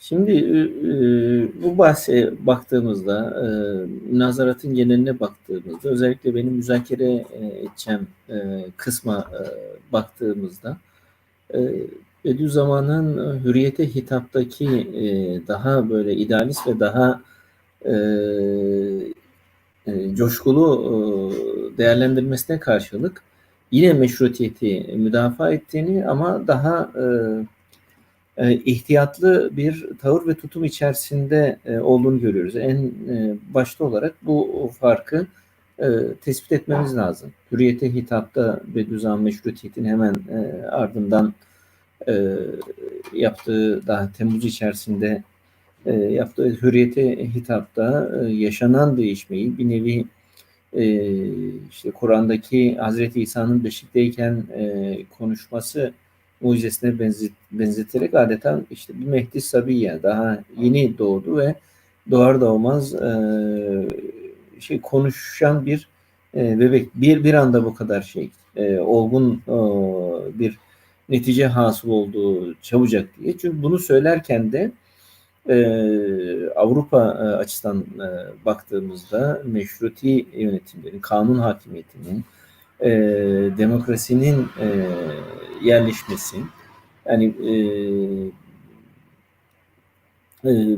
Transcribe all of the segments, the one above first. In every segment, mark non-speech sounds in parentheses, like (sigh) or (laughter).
Şimdi e, e, bu bahse baktığımızda, e, münazaratın geneline baktığımızda, özellikle benim müzakere e, edeceğim e, kısma e, baktığımızda, e, Bediüzzaman'ın hürriyete hitaptaki e, daha böyle idealist ve daha e, e, coşkulu e, değerlendirmesine karşılık yine meşrutiyeti müdafaa ettiğini ama daha e, ihtiyatlı bir tavır ve tutum içerisinde e, olduğunu görüyoruz. En e, başta olarak bu farkı e, tespit etmemiz lazım. Hürriyete hitapta Bediüzzaman meşrutiyetin hemen e, ardından e, yaptığı daha Temmuz içerisinde e, yaptığı hürriyete hitapta e, yaşanan değişmeyi bir nevi e, işte Kur'an'daki Hazreti İsa'nın beşikteyken e, konuşması mucizesine benzet, benzeterek adeta işte bir Mehdi Sabiye daha yeni doğdu ve doğar doğmaz e, şey konuşan bir e, bebek bir bir anda bu kadar şey e, olgun e, bir netice hasıl olduğu çabucak diye. Çünkü bunu söylerken de e, Avrupa e, açısından e, baktığımızda meşruti yönetimlerin, kanun hakimiyetinin, e, demokrasinin e, yerleşmesi, yani e, e,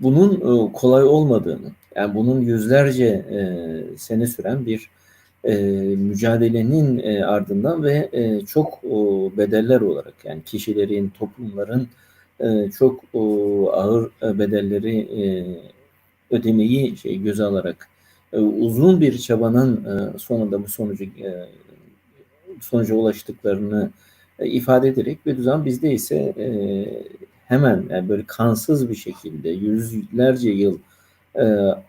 bunun e, kolay olmadığını, yani bunun yüzlerce e, sene süren bir e, mücadelenin e, ardından ve e, çok e, bedeller olarak yani kişilerin, toplumların e, çok e, ağır e, bedelleri e, ödemeyi şey göze alarak uzun bir çabanın e, sonunda bu sonucu e, sonuca ulaştıklarını e, ifade ederek ve düzen bizde ise e, hemen yani böyle kansız bir şekilde yüzlerce yıl e,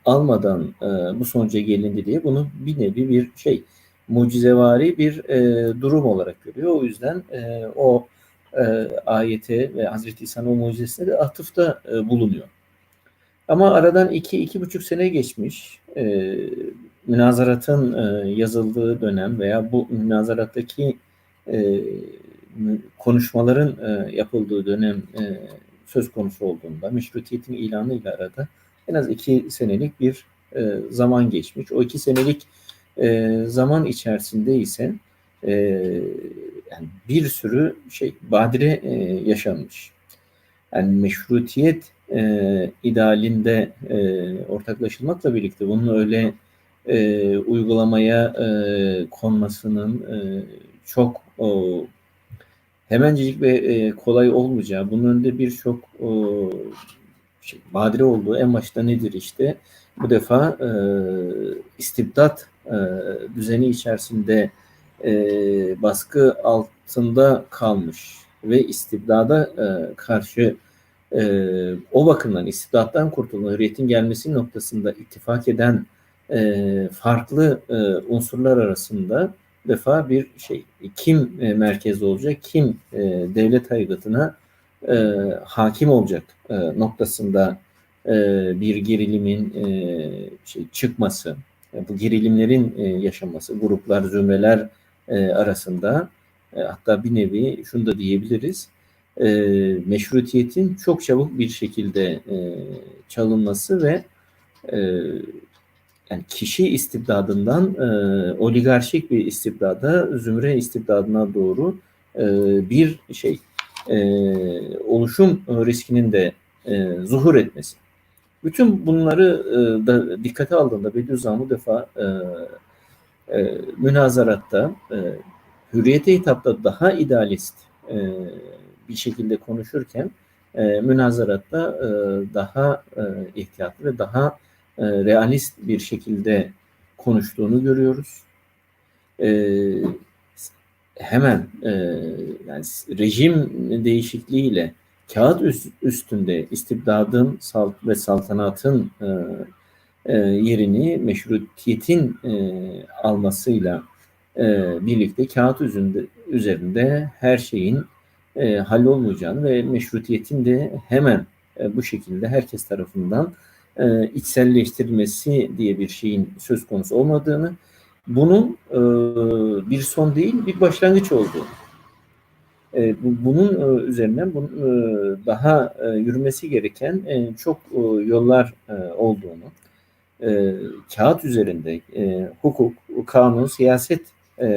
almadan e, bu sonuca gelindi diye bunu bir nevi bir şey mucizevari bir e, durum olarak görüyor. O yüzden e, o e, ayete ve Hazreti İsa'nın o mucizesine de atıfta e, bulunuyor. Ama aradan iki, iki buçuk sene geçmiş. E, münazaratın e, yazıldığı dönem veya bu münazarattaki e, konuşmaların e, yapıldığı dönem e, söz konusu olduğunda meşrutiyetin ilanıyla arada en az iki senelik bir e, zaman geçmiş. O iki senelik e, zaman içerisinde ise e, yani bir sürü şey badire e, yaşanmış. Yani meşrutiyet e, idealinde e, ortaklaşılmakla birlikte bunun öyle e, uygulamaya e, konmasının e, çok o, hemencecik ve e, kolay olmayacağı, bunun önünde birçok şey, badire olduğu en başta nedir işte? Bu defa e, istibdat e, düzeni içerisinde e, baskı altında kalmış ve istibdada e, karşı e, o bakımdan istibdattan kurtulma, hürriyetin gelmesi noktasında ittifak eden e, farklı e, unsurlar arasında defa bir şey kim e, merkezde olacak, kim e, devlet hayatına e, hakim olacak e, noktasında e, bir gerilimin e, şey, çıkması, e, bu gerilimlerin e, yaşanması, gruplar, zümreler e, arasında e, hatta bir nevi şunu da diyebiliriz, e, meşrutiyetin çok çabuk bir şekilde e, çalınması ve e, yani kişi istibdadından e, oligarşik bir istibdada, zümre istibdadına doğru e, bir şey e, oluşum riskinin de e, zuhur etmesi. Bütün bunları e, da dikkate aldığında Bediüzzaman bu defa e, e, münazaratta e, hürriyete hitapta daha idealist e, bir şekilde konuşurken e, münazaratta e, daha e, ihtiyatlı ve daha e, realist bir şekilde konuştuğunu görüyoruz. E, hemen e, yani rejim değişikliğiyle kağıt üst, üstünde istibdadın salt ve saltanatın e, e, yerini meşrutiyetin e, almasıyla e, birlikte kağıt üzerinde, üzerinde her şeyin e, hallolmayacağını ve meşrutiyetin de hemen e, bu şekilde herkes tarafından e, içselleştirilmesi diye bir şeyin söz konusu olmadığını, bunun e, bir son değil bir başlangıç olduğunu E, bu, bunun e, üzerinden bunun, e, daha e, yürümesi gereken e, çok e, yollar e, olduğunu, e, kağıt üzerinde e, hukuk, kanun, siyaset e,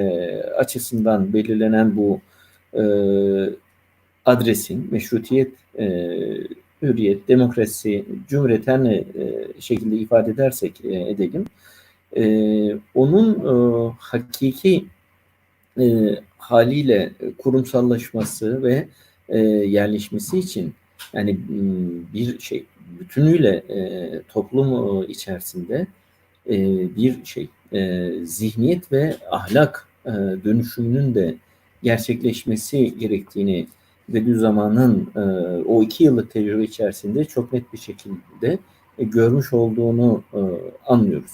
açısından belirlenen bu e, adresin, meşrutiyet, e, hürriyet, demokrasi, cumhuriyet her ne e, şekilde ifade edersek e, edelim, e, onun e, hakiki e, haliyle kurumsallaşması ve e, yerleşmesi için yani bir şey bütünüyle e, toplum içerisinde e, bir şey e, zihniyet ve ahlak e, dönüşümünün de gerçekleşmesi gerektiğini Bediüzzaman'ın e, o iki yıllık tecrübe içerisinde çok net bir şekilde e, görmüş olduğunu e, anlıyoruz.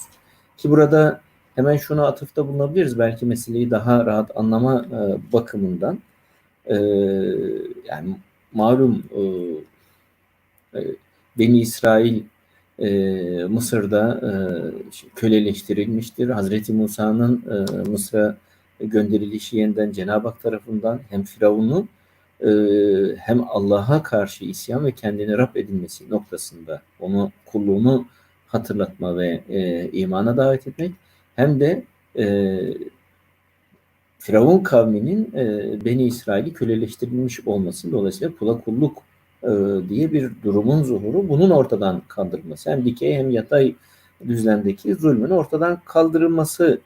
Ki burada hemen şuna atıfta bulunabiliriz. Belki meseleyi daha rahat anlama e, bakımından. E, yani malum e, e, Beni İsrail e, Mısır'da e, köleleştirilmiştir. Hazreti Musa'nın e, Mısır'a gönderilişi yeniden Cenab-ı Hak tarafından hem Firavun'un e, hem Allah'a karşı isyan ve kendini Rab edilmesi noktasında onu kulluğunu hatırlatma ve e, imana davet etmek hem de e, Firavun kavminin e, Beni İsrail'i köleleştirilmiş olması dolayısıyla kula kulluk e, diye bir durumun zuhuru bunun ortadan kaldırılması hem dikey hem yatay düzlemdeki zulmün ortadan kaldırılması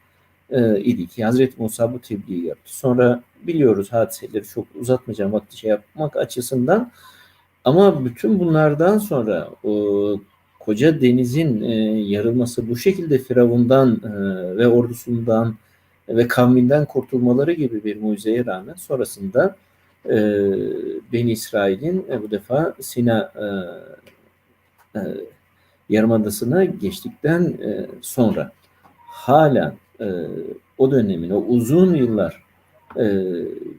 e, idi ki Hazreti Musa bu tebliği yaptı. Sonra biliyoruz hadiseleri çok uzatmayacağım vakti şey yapmak açısından ama bütün bunlardan sonra o koca denizin e, yarılması bu şekilde Firavundan e, ve ordusundan ve kavminden kurtulmaları gibi bir mucizeye rağmen sonrasında e, Beni İsrail'in e, bu defa Sina e, e, Yarımadası'na geçtikten e, sonra hala e, o dönemin, o uzun yıllar e,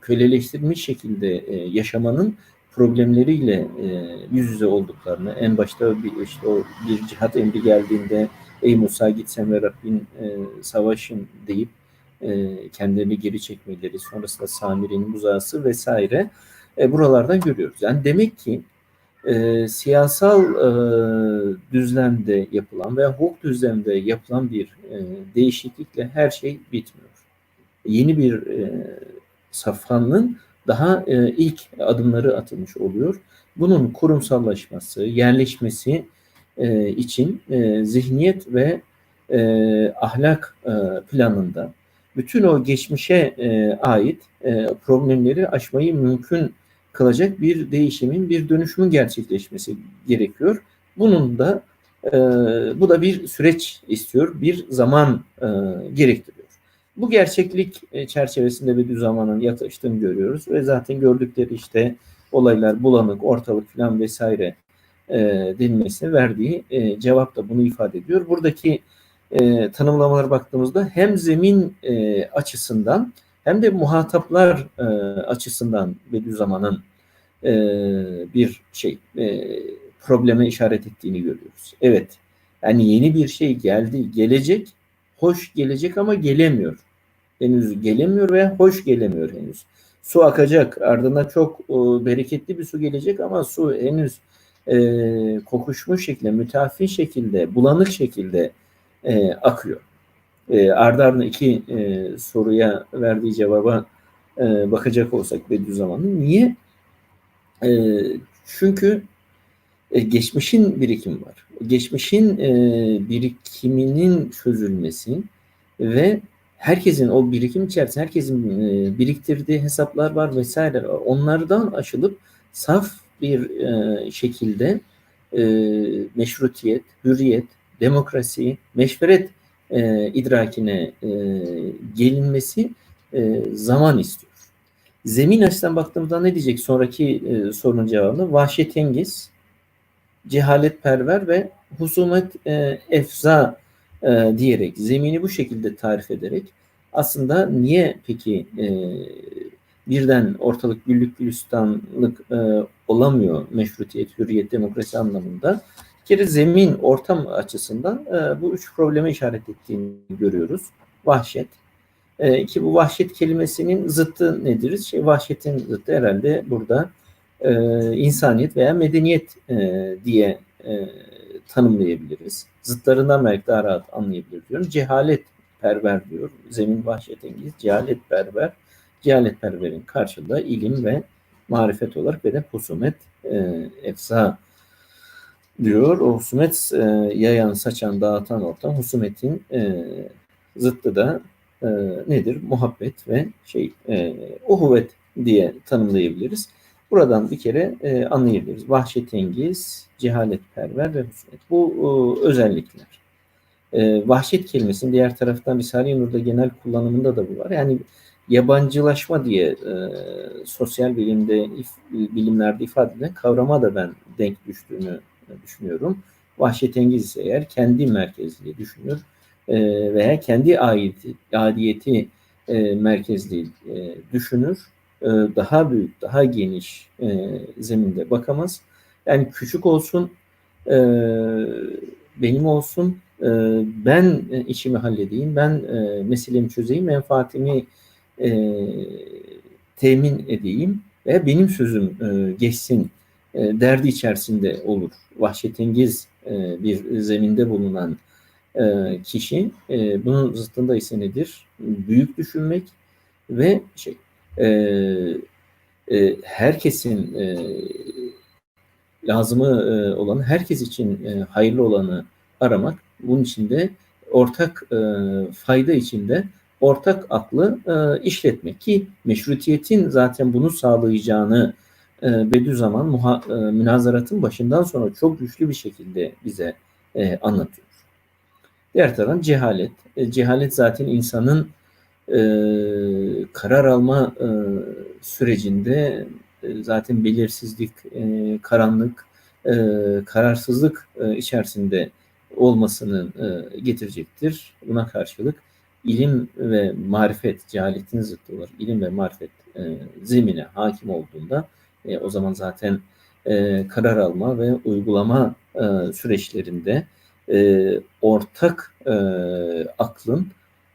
köleleştirilmiş şekilde e, yaşamanın problemleriyle e, yüz yüze olduklarını, en başta bir, işte o bir cihat emri geldiğinde ey Musa gitsen ve Rabbin e, savaşın deyip e, kendilerini geri çekmeleri, sonrasında Samir'in buzağısı vesaire e, buralardan görüyoruz. Yani demek ki e, siyasal e, düzlemde yapılan veya hukuk düzlemde yapılan bir e, değişiklikle her şey bitmiyor. Yeni bir e, safhanın daha e, ilk adımları atılmış oluyor. Bunun kurumsallaşması, yerleşmesi e, için e, zihniyet ve e, ahlak e, planında bütün o geçmişe e, ait e, problemleri aşmayı mümkün kılacak bir değişimin, bir dönüşümün gerçekleşmesi gerekiyor. Bunun da e, bu da bir süreç istiyor, bir zaman e, gerektiriyor. Bu gerçeklik e, çerçevesinde bir zamanın yaklaştığını görüyoruz ve zaten gördükleri işte olaylar bulanık, ortalık falan vesaire e, denilmesine verdiği e, cevap da bunu ifade ediyor. Buradaki e, tanımlamalara baktığımızda hem zemin e, açısından hem de muhataplar e, açısından Bediüzzaman'ın e, bir şey e, probleme işaret ettiğini görüyoruz. Evet, yani yeni bir şey geldi, gelecek, hoş gelecek ama gelemiyor. Henüz gelemiyor veya hoş gelemiyor henüz. Su akacak, ardından çok e, bereketli bir su gelecek ama su henüz e, kokuşmuş şekilde, müteafi şekilde, bulanık şekilde e, akıyor. E, ardı ardına iki e, soruya verdiği cevaba e, bakacak olsak Bediüzzaman'ın niye? E, çünkü geçmişin birikim var. Geçmişin birikiminin çözülmesi ve herkesin o birikim içerisinde herkesin biriktirdiği hesaplar var vesaire. Onlardan aşılıp saf bir şekilde meşrutiyet, hürriyet, demokrasi, meşveret e, idrakine e, gelinmesi e, zaman istiyor. Zemin açısından baktığımızda ne diyecek sonraki e, sorunun cevabını? Vahşetengiz, cehaletperver ve husumet e, efza e, diyerek, zemini bu şekilde tarif ederek aslında niye peki e, birden ortalık güllük gülistanlık e, olamıyor meşrutiyet, hürriyet, demokrasi anlamında? Kere zemin, ortam açısından e, bu üç probleme işaret ettiğini görüyoruz. Vahşet, E, ki bu vahşet kelimesinin zıttı nedir? Şey, vahşetin zıttı herhalde burada e, insaniyet veya medeniyet e, diye e, tanımlayabiliriz. Zıtlarından belki daha rahat anlayabilir diyorum. Cehalet perver diyor. Zemin vahşetengiz, cehalet perver. Cehalet perverin karşılığı ilim ve marifet olarak ve de husumet e, efsa diyor. O husumet e, yayan, saçan, dağıtan ortam. Husumetin e, zıttı da e, nedir? Muhabbet ve şey e, uhuvvet diye tanımlayabiliriz. Buradan bir kere e, anlayabiliriz. Vahşetengiz, cehaletperver ve husumet. Bu e, özellikler. E, vahşet kelimesinin diğer taraftan Risale-i Nur'da genel kullanımında da bu var. Yani yabancılaşma diye e, sosyal bilimde if, bilimlerde ifade edilen kavrama da ben denk düştüğünü düşünüyorum. Vahşetengiz ise eğer kendi merkezli düşünür e, veya kendi aidiyeti, adiyeti e, merkezli e, düşünür. Daha büyük, daha geniş zeminde bakamaz. Yani küçük olsun, benim olsun, ben işimi halledeyim, ben e, meselemi çözeyim, menfaatimi temin edeyim ve benim sözüm geçsin derdi içerisinde olur. Vahşetengiz e, bir zeminde bulunan e, kişi e, bunun zıttında ise nedir? Büyük düşünmek ve şey e, e, herkesin e, lazımı e, olan herkes için e, hayırlı olanı aramak bunun içinde ortak e, fayda içinde ortak aklı e, işletmek ki meşrutiyetin zaten bunu sağlayacağını e, Bediüzzaman muha, e, münazaratın başından sonra çok güçlü bir şekilde bize e, anlatıyor. Diğer taraftan cehalet. E, cehalet zaten insanın e, karar alma e, sürecinde e, zaten belirsizlik, e, karanlık, e, kararsızlık e, içerisinde olmasını e, getirecektir. Buna karşılık ilim ve marifet, cehaletin zıttı olarak ilim ve marifet e, zemine hakim olduğunda e, o zaman zaten e, karar alma ve uygulama e, süreçlerinde e, ortak e, aklın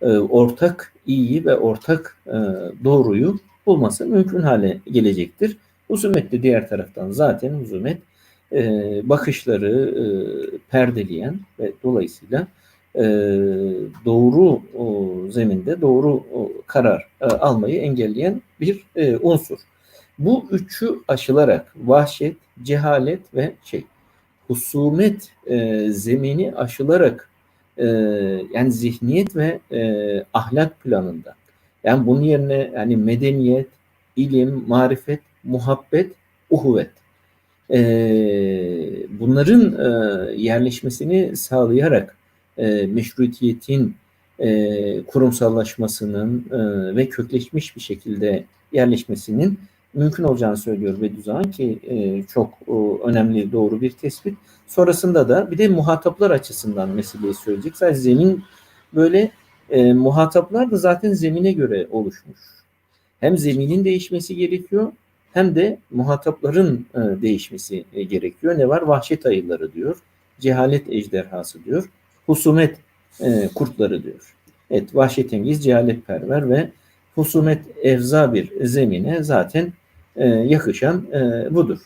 e, ortak iyiyi ve ortak e, doğruyu bulması mümkün hale gelecektir. Husumet de diğer taraftan zaten husumet e, bakışları e, perdeleyen ve dolayısıyla e, doğru o, zeminde doğru o, karar e, almayı engelleyen bir e, unsur. Bu üçü aşılarak vahşet, cehalet ve şey husumet e, zemini aşılarak e, yani zihniyet ve e, ahlak planında. Yani bunun yerine yani medeniyet, ilim, marifet, muhabbet, uhuvvet. E, bunların e, yerleşmesini sağlayarak e, meşrutiyetin e, kurumsallaşmasının e, ve kökleşmiş bir şekilde yerleşmesinin mümkün olacağını söylüyor Bediüzzaman ki e, çok e, önemli doğru bir tespit. Sonrasında da bir de muhataplar açısından meseleyi söyleyecek. Sadece zemin böyle e, muhataplar da zaten zemine göre oluşmuş. Hem zeminin değişmesi gerekiyor hem de muhatapların e, değişmesi e, gerekiyor. Ne var? Vahşet ayıları diyor. Cehalet ejderhası diyor. Husumet e, kurtları diyor. Evet vahşetengiz, cehaletperver ve husumet evza bir zemine zaten e, yakışan e, budur.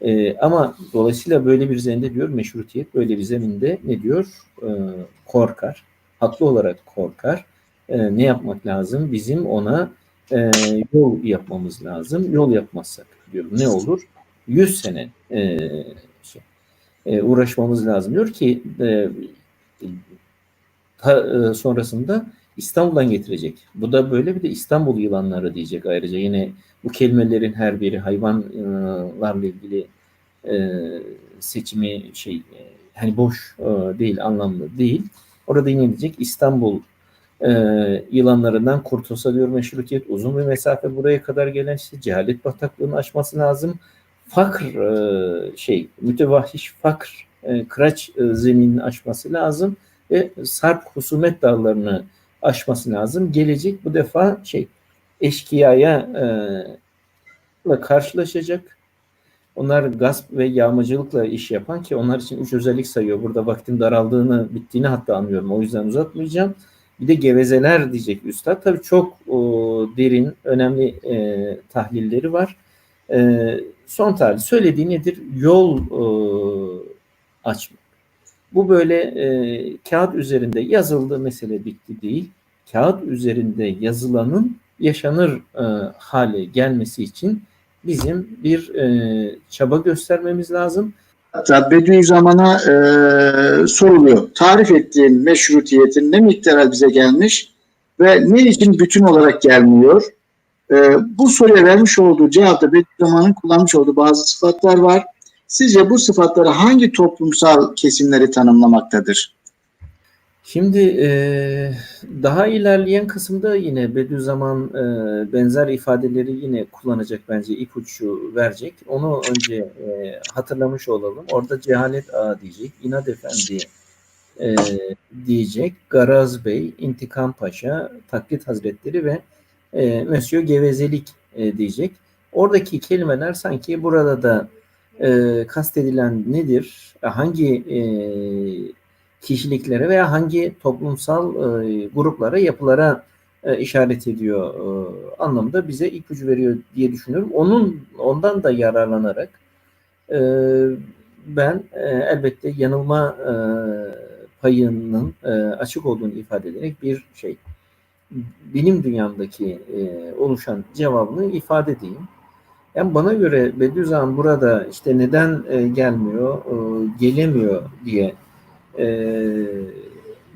E, ama dolayısıyla böyle bir zeminde diyor meşrutiyet böyle bir zeminde ne diyor? E, korkar. Haklı olarak korkar. E, ne yapmak lazım? Bizim ona e, yol yapmamız lazım. Yol yapmazsak diyor ne olur? 100 sene e, şey, e, uğraşmamız lazım diyor ki e, ta, e, sonrasında İstanbul'dan getirecek. Bu da böyle bir de İstanbul yılanları diyecek ayrıca. Yine bu kelimelerin her biri hayvanlarla ilgili e, seçimi şey hani boş e, değil, anlamlı değil. Orada yine diyecek İstanbul yılanlarından kurtulsa diyor meşrutiyet uzun bir mesafe buraya kadar gelen işte cehalet bataklığını aşması lazım. Fakr şey mütevahhiş fakr e, kıraç e, zeminini aşması lazım ve sarp husumet dağlarını aşması lazım. Gelecek bu defa şey eşkıyaya e, karşılaşacak. Onlar gasp ve yağmacılıkla iş yapan ki onlar için üç özellik sayıyor. Burada vaktin daraldığını, bittiğini hatta anlıyorum. O yüzden uzatmayacağım. Bir de gevezeler diyecek üstad. Tabii çok o, derin, önemli e, tahlilleri var. E, son tahlil söylediği nedir? Yol e, açmak. Bu böyle e, kağıt üzerinde yazıldı mesele bitti değil. Kağıt üzerinde yazılanın yaşanır e, hale gelmesi için bizim bir e, çaba göstermemiz lazım. Hatta Bediüzzaman'a e, soruluyor. Tarif ettiğin meşrutiyetin ne miktar bize gelmiş ve ne için bütün olarak gelmiyor? E, bu soruya vermiş olduğu cevapta Bediüzzaman'ın kullanmış olduğu bazı sıfatlar var. Sizce bu sıfatları hangi toplumsal kesimleri tanımlamaktadır? Şimdi e, daha ilerleyen kısımda yine Bediüzzaman e, benzer ifadeleri yine kullanacak bence ipucu verecek. Onu önce e, hatırlamış olalım. Orada cehalet ağa diyecek, İnad Efendi e, diyecek, Garaz Bey, İntikam Paşa, Taklit Hazretleri ve e, Monsieur Gevezelik e, diyecek. Oradaki kelimeler sanki burada da e, kastedilen nedir? Hangi e, kişiliklere veya hangi toplumsal e, gruplara, yapılara e, işaret ediyor e, anlamda bize ipucu veriyor diye düşünüyorum. Onun ondan da yararlanarak e, ben e, elbette yanılma e, payının e, açık olduğunu ifade ederek bir şey benim dünyamdaki e, oluşan cevabını ifade edeyim. Yani bana göre Bediüzzaman burada işte neden e, gelmiyor, e, gelemiyor diye e,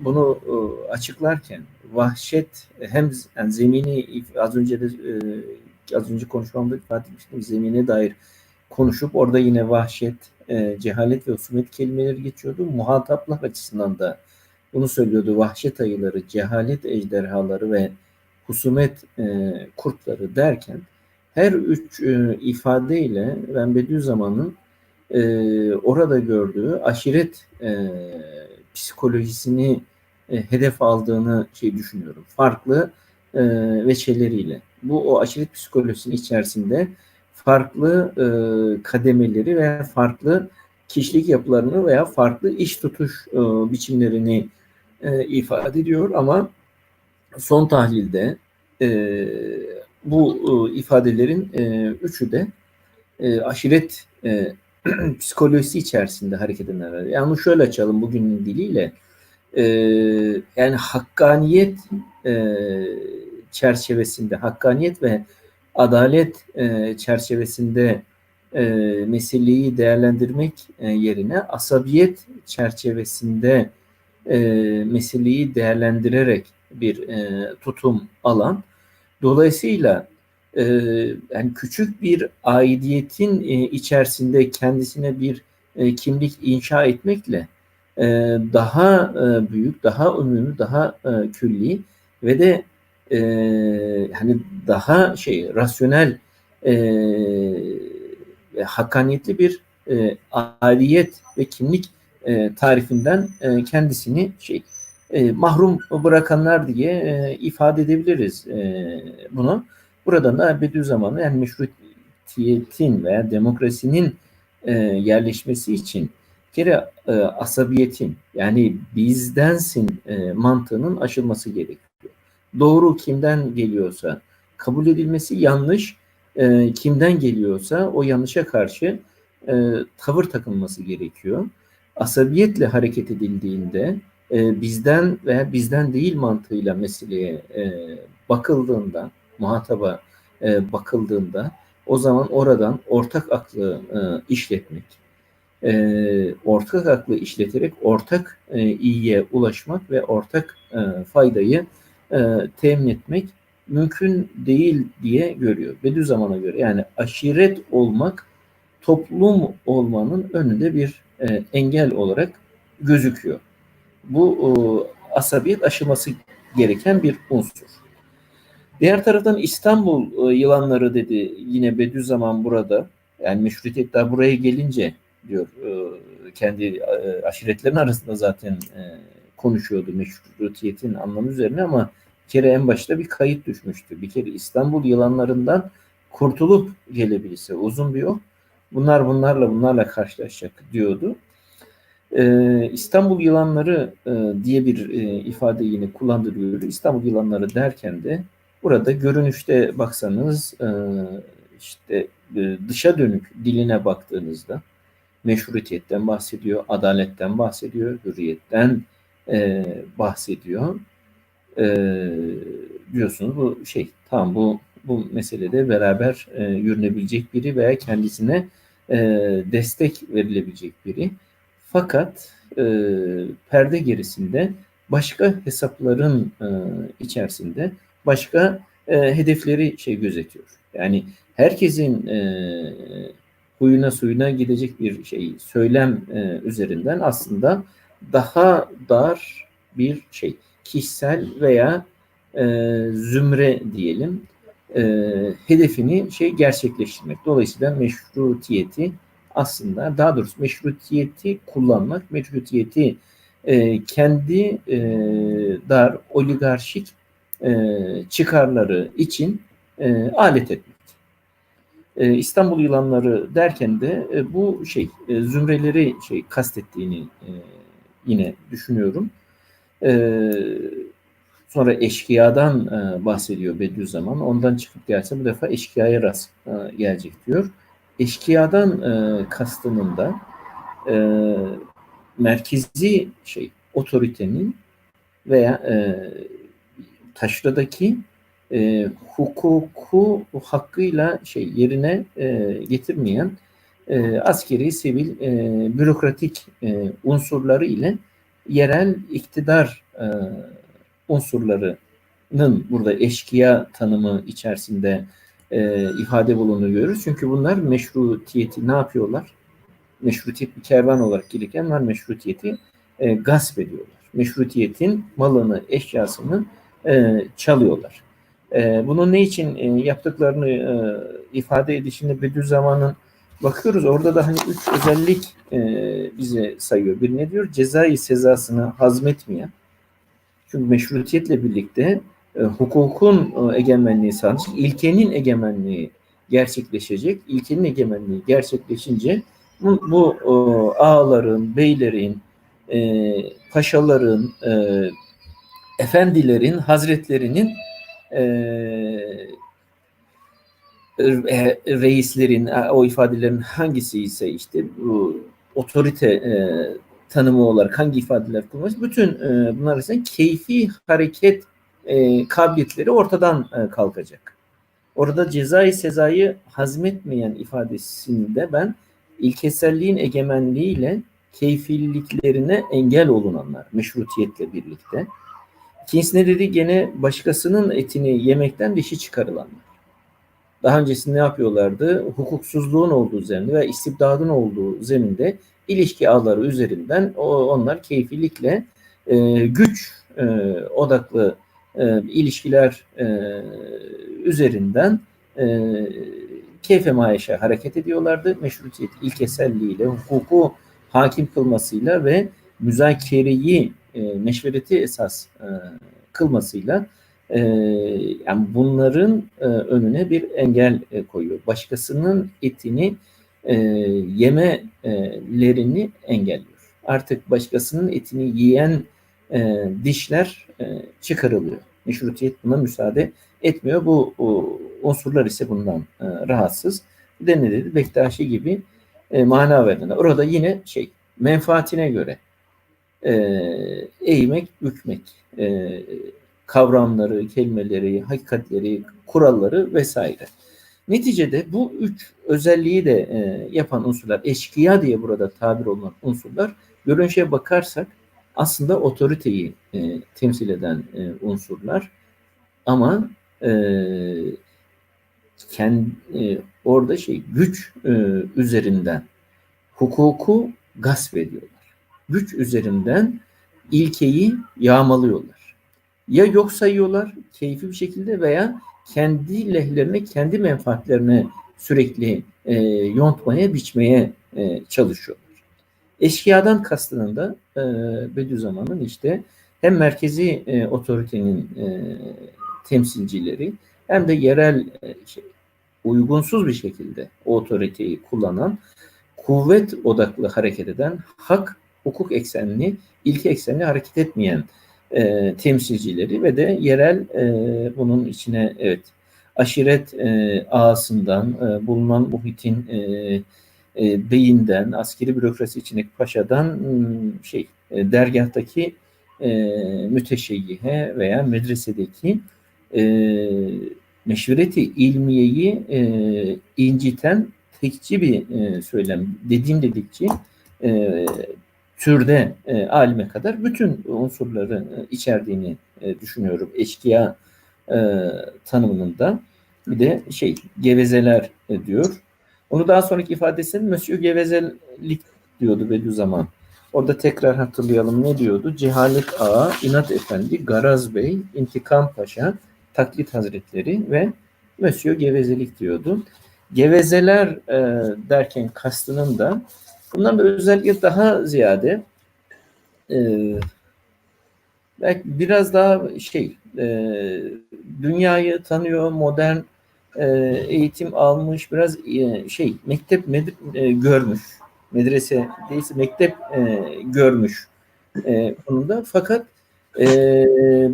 bunu e, açıklarken vahşet hem yani zemini az önce de e, az önce konuşmamda ifade etmiştim zemine dair konuşup orada yine vahşet, e, cehalet ve husumet kelimeleri geçiyordu. Muhataplar açısından da bunu söylüyordu. Vahşet ayıları, cehalet ejderhaları ve husumet e, kurtları derken her üç e, ifadeyle ben Bediüzzaman'ın e, orada gördüğü aşiret e, psikolojisini e, hedef aldığını şey düşünüyorum. Farklı e, veçeleriyle. Bu o aşiret psikolojisinin içerisinde farklı e, kademeleri veya farklı kişilik yapılarını veya farklı iş tutuş e, biçimlerini e, ifade ediyor ama son tahlilde e, bu e, ifadelerin e, üçü de e, aşiret e, (clears throat) psikolojisi içerisinde hareket edenler. Yani şöyle açalım bugünün diliyle. E, yani hakkaniyet e, çerçevesinde, hakkaniyet ve adalet e, çerçevesinde e, meseleyi değerlendirmek e, yerine asabiyet çerçevesinde e, meseleyi değerlendirerek bir e, tutum alan. Dolayısıyla e, yani küçük bir aidiyetin e, içerisinde kendisine bir e, kimlik inşa etmekle e, daha e, büyük, daha önemli, daha e, külli ve de e, hani daha şey rasyonel e, hakkaniyetli bir e, aidiyet ve kimlik e, tarifinden e, kendisini şey e, mahrum bırakanlar diye e, ifade edebiliriz e, bunu. Buradan da Bediüzzaman'ın yani meşrutiyetin veya demokrasinin e, yerleşmesi için kere e, asabiyetin yani bizdensin e, mantığının aşılması gerekiyor. Doğru kimden geliyorsa kabul edilmesi yanlış e, kimden geliyorsa o yanlışa karşı e, tavır takılması gerekiyor. Asabiyetle hareket edildiğinde e, bizden veya bizden değil mantığıyla meseleye e, bakıldığında muhataba e, bakıldığında o zaman oradan ortak aklı e, işletmek, e, ortak aklı işleterek ortak e, iyiye ulaşmak ve ortak e, faydayı e, temin etmek mümkün değil diye görüyor. Bediüzzaman'a göre yani aşiret olmak toplum olmanın önünde bir e, engel olarak gözüküyor. Bu e, asabiyet aşılması gereken bir unsur. Diğer taraftan İstanbul e, yılanları dedi yine Bediüzzaman burada. Yani meşrutiyet daha buraya gelince diyor e, kendi e, aşiretlerin arasında zaten e, konuşuyordu meşrutiyetin anlamı üzerine ama bir kere en başta bir kayıt düşmüştü. Bir kere İstanbul yılanlarından kurtulup gelebilirse uzun bir yol. Bunlar bunlarla bunlarla karşılaşacak diyordu. Ee, İstanbul yılanları e, diye bir e, ifade yine kullandırıyor. İstanbul yılanları derken de burada görünüşte baksanız e, işte e, dışa dönük diline baktığınızda meşrutiyetten bahsediyor, adaletten bahsediyor, hürriyetten bahsediyor. Diyorsunuz bu şey tamam bu bu meselede beraber yürünebilecek biri veya kendisine destek verilebilecek biri. Fakat e, perde gerisinde başka hesapların e, içerisinde başka e, hedefleri şey gözetiyor. Yani herkesin e, huyuna suyuna gidecek bir şey söylem e, üzerinden aslında daha dar bir şey kişisel veya e, zümre diyelim e, hedefini şey gerçekleştirmek. Dolayısıyla meşrutiyeti aslında daha doğrusu meşrutiyeti kullanmak, meşrutiyeti e, kendi e, dar oligarşik e, çıkarları için e, alet etmek. E, İstanbul yılanları derken de e, bu şey e, zümreleri şey kastettiğini e, yine düşünüyorum. E, sonra eşkıyadan e, bahsediyor Bediüzzaman. Ondan çıkıp gelse bu defa eşkıyaya rast e, gelecek diyor. Eşkıyadan e, kastının da e, merkezi şey otoritenin veya e, taşradaki e, hukuku hakkıyla şey yerine e, getirmeyen e, askeri, sivil, e, bürokratik e, unsurları ile yerel iktidar e, unsurlarının burada eşkıya tanımı içerisinde e, ifade bulunuyoruz. Çünkü bunlar meşrutiyeti ne yapıyorlar? Meşrutiyet bir kervan olarak gelirken var meşrutiyeti e, gasp ediyorlar. Meşrutiyetin malını, eşyasını e, çalıyorlar. E, bunun ne için e, yaptıklarını e, ifade edişinde Bediüzzaman'ın bakıyoruz. Orada da hani üç özellik e, bize sayıyor. Bir ne diyor? Cezai sezasını hazmetmeyen. Çünkü meşrutiyetle birlikte hukukun e, egemenliği sağlanacak, ilkenin egemenliği gerçekleşecek. İlkenin egemenliği gerçekleşince bu, bu e, ağaların, beylerin, e, paşaların, e, efendilerin, hazretlerinin e, e, reislerin, e, o ifadelerin hangisi ise işte bu otorite e, tanımı olarak hangi ifadeler kullanılmış, bütün e, bunlar arasında keyfi hareket e, kabiliyetleri ortadan e, kalkacak. Orada cezai sezayı hazmetmeyen ifadesinde ben ilkeselliğin egemenliğiyle keyfiliklerine engel olunanlar meşrutiyetle birlikte. İkincisinde dedi gene başkasının etini yemekten dişi çıkarılanlar. Daha öncesinde ne yapıyorlardı? Hukuksuzluğun olduğu zeminde ve istibdadın olduğu zeminde ilişki ağları üzerinden onlar keyfilikle e, güç e, odaklı e, ilişkiler e, üzerinden e, keyfe maişe hareket ediyorlardı. Meşrutiyet ilkeselliğiyle, hukuku hakim kılmasıyla ve müzakereyi, e, meşvereti esas e, kılmasıyla e, yani bunların önüne bir engel koyuyor. Başkasının etini e, yemelerini engelliyor. Artık başkasının etini yiyen dişler çıkarılıyor. Meşrutiyet buna müsaade etmiyor. Bu unsurlar ise bundan e, rahatsız. Bir de ne dedi? Bektaşi gibi e, mana verdiler. Orada yine şey menfaatine göre e, eğmek, bükmek, e, kavramları, kelimeleri, hakikatleri, kuralları vesaire. Neticede bu üç özelliği de e, yapan unsurlar, eşkıya diye burada tabir olunan unsurlar, görünüşe bakarsak aslında otoriteyi e, temsil eden e, unsurlar ama e, kendi, e, orada şey güç e, üzerinden hukuku gasp ediyorlar. Güç üzerinden ilkeyi yağmalıyorlar. Ya yok sayıyorlar keyfi bir şekilde veya kendi lehlerine, kendi menfaatlerine sürekli e, yontmaya, biçmeye e, çalışıyorlar. Eşkıyadan kastının da e, Bediüzzaman'ın işte hem merkezi e, otoritenin e, temsilcileri hem de yerel e, şey, uygunsuz bir şekilde o otoriteyi kullanan, kuvvet odaklı hareket eden, hak hukuk eksenli, ilke eksenli hareket etmeyen e, temsilcileri ve de yerel e, bunun içine evet aşiret e, ağasından e, bulunan muhitin e, e, beyinden, askeri bürokrasi içindeki paşadan m, şey e, dergahtaki e, müteşeyyihe veya medresedeki e, meşvereti ilmiyeyi e, inciten tekçi bir e, söylem, dediğim dedikçi e, türde e, alime kadar bütün unsurları e, içerdiğini e, düşünüyorum. Eşkıya e, tanımında bir de şey gevezeler e, diyor. Onu daha sonraki ifadesini Monsieur Gevezelik diyordu Bediüzzaman. Orada tekrar hatırlayalım ne diyordu? Cehalet Ağa, İnat Efendi, Garaz Bey, İntikam Paşa, Taklit Hazretleri ve Monsieur Gevezelik diyordu. Gevezeler e, derken kastının da bundan da özellikle daha ziyade e, belki biraz daha şey e, dünyayı tanıyor, modern eğitim almış, biraz e, şey mektep med, e, görmüş, medrese değilse mektep e, görmüş e, konuda. Fakat e,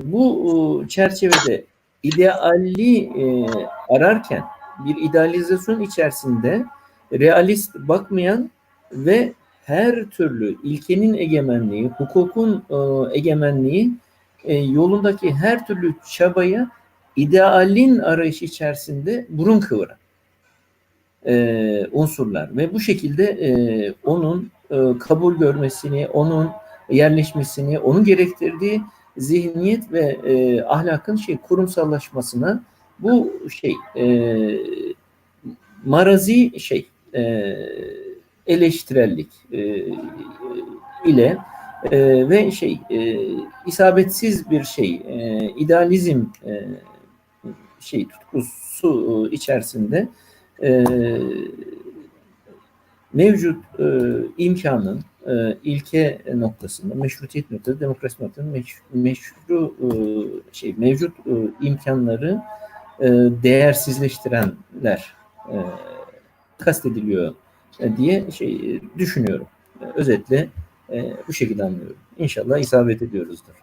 bu çerçevede idealli e, ararken bir idealizasyon içerisinde realist bakmayan ve her türlü ilkenin egemenliği, hukukun e, egemenliği e, yolundaki her türlü çabaya idealin arayışı içerisinde burun kıvıran e, unsurlar ve bu şekilde e, onun e, kabul görmesini, onun yerleşmesini, onun gerektirdiği zihniyet ve e, ahlakın şey kurumsallaşmasına bu şey e, marazi şey e, eleştirellik e, ile e, ve şey e, isabetsiz bir şey e, idealizm e, şey tutkusu içerisinde e, mevcut e, imkanın e, ilke noktasında, meşrutiyet noktasında, demokrasi noktasında meş, meşru e, şey mevcut e, imkanları e, değersizleştirenler e, kastediliyor e, diye şey düşünüyorum. E, özetle e, bu şekilde anlıyorum. İnşallah isabet ediyoruzdur.